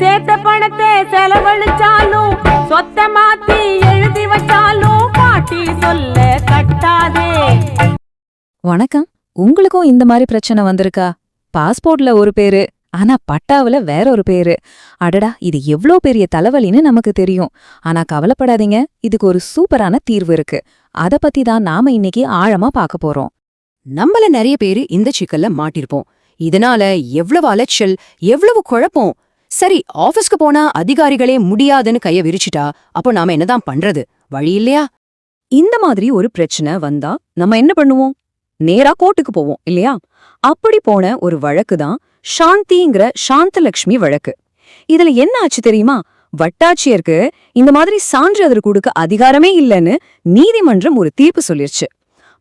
சேர்த்த பணத்தை செலவழிச்சாலும் சொத்த மாத்தி எழுதி வச்சாலும் பாட்டி சொல்ல கட்டாதே. வணக்கம். உங்களுக்கும் இந்த மாதிரி பிரச்சனை வந்திருக்கா? பாஸ்போர்ட்ல ஒரு பேரு ஆனா பட்டாவுல வேற ஒரு பேரு. அடடா இது எவ்ளோ பெரிய தலைவலின்னு நமக்கு தெரியும். ஆனா கவலைப்படாதீங்க இதுக்கு ஒரு சூப்பரான தீர்வு இருக்கு. அத பத்தி தான் நாம இன்னைக்கு ஆழமா பார்க்க போறோம். நம்மள நிறைய பேரு இந்த சிக்கல்ல மாட்டிருப்போம். இதனால எவ்வளவு அலைச்சல் எவ்வளவு குழப்பம் சரி ஆபீஸ்க்கு போனா அதிகாரிகளே முடியாதுன்னு கைய விரிச்சிட்டா அப்போ நாம என்னதான் பண்றது? வழி இல்லையா? இந்த மாதிரி ஒரு பிரச்சனை வந்தா நம்ம என்ன பண்ணுவோம்? நேரா கோர்ட்டுக்கு போவோம் இல்லையா? அப்படி போன ஒரு வழக்கு தான் சாந்திங்கிற சாந்தலக்ஷ்மி வழக்கு. இதுல என்ன ஆச்சு தெரியுமா? வட்டாட்சியருக்கு இந்த மாதிரி சான்றிதழ் கொடுக்க அதிகாரமே இல்லைன்னு நீதிமன்றம் ஒரு தீர்ப்பு சொல்லிருச்சு.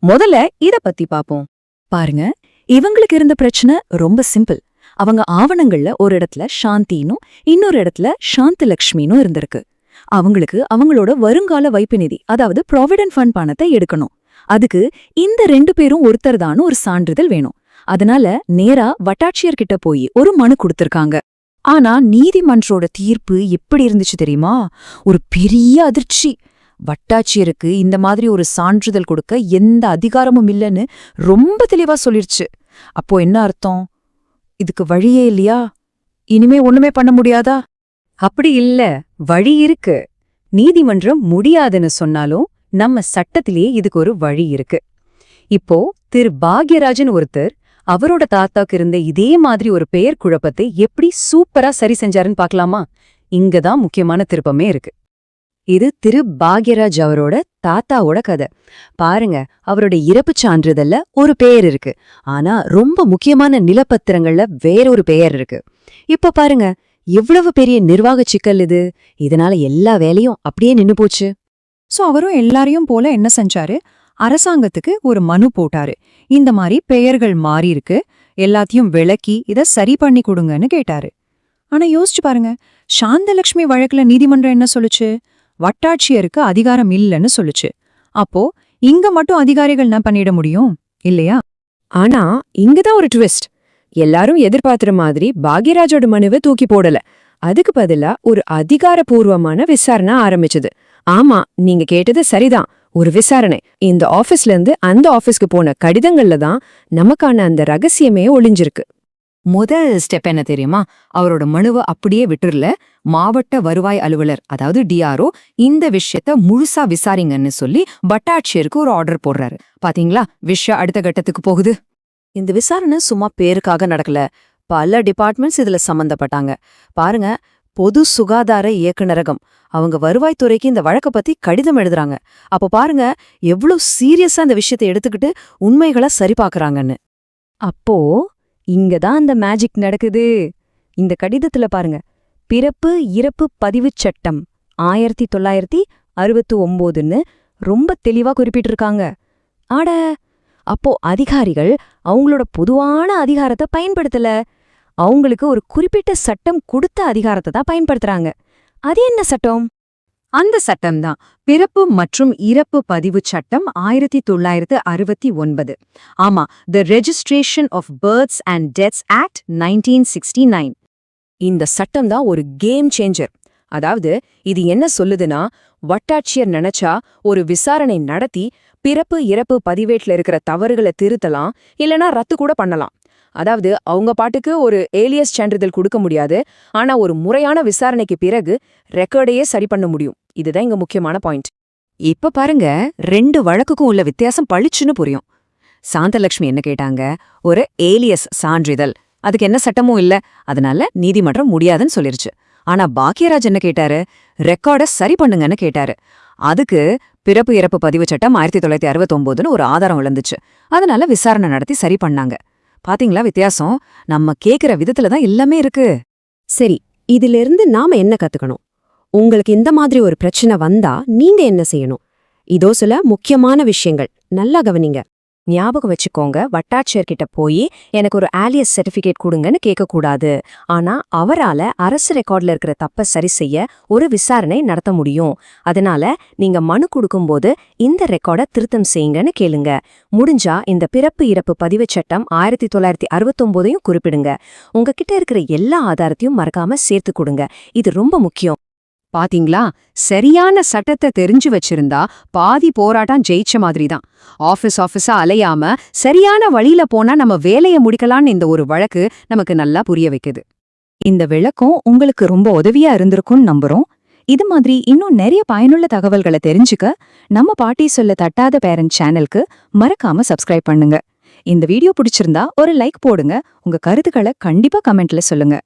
முதல்ல இத பத்தி பாப்போம். பாருங்க இவங்களுக்கு இருந்த பிரச்சனை ரொம்ப சிம்பிள். அவங்க ஆவணங்கள்ல ஒரு இடத்துல சாந்தினும் இன்னொரு இடத்துல சாந்தலட்சுமினும் இருந்திருக்கு. அவங்களுக்கு அவங்களோட வருங்கால வைப்பு நிதி அதாவது ப்ராவிடன்ட் ஃபண்ட் பணத்தை எடுக்கணும். அதுக்கு இந்த ரெண்டு பேரும் ஒருத்தர் தான் ஒரு சான்றிதழ் வேணும். அதனால நேரா வட்டாட்சியர்கிட்ட போய் ஒரு மனு கொடுத்திருக்காங்க. ஆனா நீதிமன்றோட தீர்ப்பு எப்படி இருந்துச்சு தெரியுமா? ஒரு பெரிய அதிர்ச்சி. வட்டாட்சியருக்கு இந்த மாதிரி ஒரு சான்றிதழ் கொடுக்க எந்த அதிகாரமும் இல்லைன்னு ரொம்ப தெளிவா சொல்லிருச்சு. அப்போ என்ன அர்த்தம்? இதுக்கு வழியே இல்லையா? இனிமே ஒண்ணுமே பண்ண முடியாதா? அப்படி இல்ல. வழி இருக்கு. நீதிமன்றம் முடியாதுன்னு சொன்னாலும் நம்ம சட்டத்திலேயே இதுக்கு ஒரு வழி இருக்கு. இப்போ திரு பாக்யராஜன் ஒருத்தர் அவரோட தாத்தாக்கு இருந்த இதே மாதிரி ஒரு பெயர் குழப்பத்தை எப்படி சூப்பரா சரி செஞ்சாருன்னு பாக்கலாமா? இங்கதான் முக்கியமான திருப்பமே இருக்கு. இது திரு பாக்யராஜ் அவரோட தாத்தாவோட கதை. பாருங்க அவரோட இறப்பு சான்றிதழ்ல ஒரு பெயர் இருக்கு. ஆனா ரொம்ப முக்கியமான நிலப்பத்திரங்கள்ல வேறொரு பெயர் இருக்கு. இப்போ பாருங்க எவ்வளவு பெரிய நிர்வாக சிக்கல் இது. இதனால எல்லா வேலையும் அப்படியே நின்னு போச்சு. சோ அவரும் எல்லாரையும் போல என்ன செஞ்சாரு? அரசாங்கத்துக்கு ஒரு மனு போட்டாரு. இந்த மாதிரி பெயர்கள் மாறி இருக்கு. எல்லாத்தையும் விளக்கி இத சரி பண்ணி கொடுங்கன்னு கேட்டாரு. ஆனா யோசிச்சு பாருங்க சாந்தலட்சுமி வழக்குல நீதிமன்றம் என்ன சொல்லுச்சு? வட்டாட்சியருக்கு அதிகாரம் இல்லைன்னு சொல்லுச்சு. அப்போ இங்க மட்டும் அதிகாரிகள் என்ன பண்ணிட முடியும் இல்லையா? ஆனா இங்கதான் ஒரு ட்விஸ்ட் எல்லாரும் எதிர்பார்த்துற மாதிரி பாக்யராஜோட மனுவை தூக்கி போடல. அதுக்கு பதிலா ஒரு அதிகாரபூர்வமான விசாரணை ஆரம்பிச்சது. ஆமா நீங்க கேட்டது சரிதான். ஒரு விசாரணை. இந்த ஆபீஸ்ல இருந்து அந்த ஆபீஸ்க்கு போன கடிதங்கள்ல தான் நமக்கான அந்த ரகசியமே ஒளிஞ்சிருக்கு. முதல் ஸ்டெப் என்ன தெரியுமா? அவரோட மனுவை அப்படியே விட்டுருல மாவட்ட வருவாய் அலுவலர் அதாவது டிஆர்ஓ இந்த விஷயத்த முழுசா விசாரிங்கன்னு சொல்லி பட்டாட்சியருக்கு ஒரு ஆர்டர் போடுறாரு. பாத்தீங்களா? விஷயம் அடுத்த கட்டத்துக்கு போகுது. இந்த விசாரணை சும்மா பேருக்காக நடக்கல. பல டிபார்ட்மெண்ட்ஸ் இதுல சம்பந்தப்பட்டாங்க. பாருங்க பொது சுகாதார இயக்குநரகம். அவங்க வருவாய்த்துறைக்கு இந்த வழக்க பத்தி கடிதம் எழுதுறாங்க. அப்ப பாருங்க எவ்வளவு சீரியஸா இந்த விஷயத்தை எடுத்துக்கிட்டு உண்மைகளை சரிபார்க்கறாங்கன்னு அப்போ இங்க தான் அந்த மேஜிக் நடக்குது. இந்த கடிதத்துல பாருங்க. பிறப்பு இறப்பு பதிவுச் சட்டம். ஆயிரத்தி தொள்ளாயிரத்தி அறுபத்து ஒம்போதுன்னு ரொம்ப தெளிவா குறிப்பிட்டிருக்காங்க. ஆட அப்போ அதிகாரிகள் அவங்களோட பொதுவான அதிகாரத்தை பயன்படுத்தல. அவங்களுக்கு ஒரு குறிப்பிட்ட சட்டம் கொடுத்த அதிகாரத்தை தான் பயன்படுத்துறாங்க. அது என்ன சட்டம்? அந்த சட்டம்தான் பிறப்பு மற்றும் இறப்பு பதிவுச் சட்டம் ஆயிரத்தி தொள்ளாயிரத்து அறுபத்தி ஒன்பது. ஆமா the registration of births and deaths act nineteen sixty nine இந்த சட்டம் தான் ஒரு கேம் சேஞ்சர் அதாவது இது என்ன சொல்லுதுன்னா வட்டாட்சியர் நினைச்சா ஒரு விசாரணை நடத்தி பிறப்பு இறப்பு பதிவேட்டில் இருக்கிற தவறுகளை திருத்தலாம் இல்லனா ரத்து கூட பண்ணலாம். அதாவது அவங்க பாட்டுக்கு ஒரு ஏலியஸ் சான்றிதழ் கொடுக்க முடியாது. ஆனா ஒரு முறையான விசாரணைக்கு பிறகு ரெக்கார்டையே சரி பண்ண முடியும். இதுதான் இங்க முக்கியமான பாயிண்ட். இப்ப பாருங்க ரெண்டு வழக்குக்கும் உள்ள வித்தியாசம் பளிச்சுன்னு புரியும். சாந்தலட்சுமி என்ன கேட்டாங்க? ஒரு ஏலியஸ் சான்றிதழ். அதுக்கு என்ன சட்டமும் இல்ல. அதனால நீதிமன்றம் முடியாதுன்னு சொல்லிருச்சு. ஆனா பாக்கியராஜ் என்ன கேட்டாரு? ரெக்கார்ட சரி பண்ணுங்கன்னு கேட்டாரு. அதுக்கு பிறப்பு இறப்பு பதிவு சட்டம் ஆயிரத்தி தொள்ளாயிரத்தி அறுபத்தொம்போதுன்னு ஒரு ஆதாரம் விழுந்துச்சு. அதனால விசாரணை நடத்தி சரி பண்ணாங்க. பாத்தீங்களா வித்தியாசம்? நம்ம கேக்குற விதத்துல தான் எல்லாமே இருக்கு. சரி இதிலிருந்து நாம என்ன கத்துக்கணும்? உங்களுக்கு இந்த மாதிரி ஒரு பிரச்சனை வந்தா நீங்க என்ன செய்யணும்? இதோ சில முக்கியமான விஷயங்கள். நல்லா கவனிங்க. ஞாபகம் வச்சுக்கோங்க. வட்டாட்சியர்கிட்ட போய் எனக்கு ஒரு ஆலியஸ் சர்டிபிகேட் கொடுங்கன்னு கேட்கக்கூடாது ஆனா அவரால அரசு ரெக்கார்டில் இருக்கிற தப்ப சரி செய்ய ஒரு விசாரணை நடத்த முடியும். அதனால நீங்க மனு கொடுக்கும்போது இந்த ரெக்கார்டை திருத்தம் செய்யுங்கன்னு கேளுங்க. முடிஞ்சா இந்த பிறப்பு இறப்பு பதிவுச் சட்டம் ஆயிரத்தி தொள்ளாயிரத்தி அறுபத்தொம்போதையும் குறிப்பிடுங்க. உங்ககிட்ட இருக்கிற எல்லா ஆதாரத்தையும் மறக்காம சேர்த்து கொடுங்க. இது ரொம்ப முக்கியம். பாத்தீங்களா? சரியான சட்டத்தை தெரிஞ்சு வச்சிருந்தா பாதி போராட்டம் ஜெயிச்ச மாதிரி தான் ஆஃபீஸ் ஆஃபீஸா அலையாம சரியான வழியில போனா நம்ம வேலையை முடிக்கலாம்னு இந்த ஒரு வழக்கு நமக்கு நல்லா புரிய வைக்குது. இந்த விளக்கம் உங்களுக்கு ரொம்ப உதவியா இருந்திருக்கும்னு நம்புறோம். இது மாதிரி இன்னும் நிறைய பயனுள்ள தகவல்களை தெரிஞ்சுக்க நம்ம பாட்டி சொல்ல தட்டாத பேரண்ட் சேனலுக்கு மறக்காம சப்ஸ்கிரைப் பண்ணுங்க. இந்த வீடியோ பிடிச்சிருந்தா ஒரு லைக் போடுங்க. உங்க கருத்துக்களை கண்டிப்பா கமெண்ட்ல சொல்லுங்க.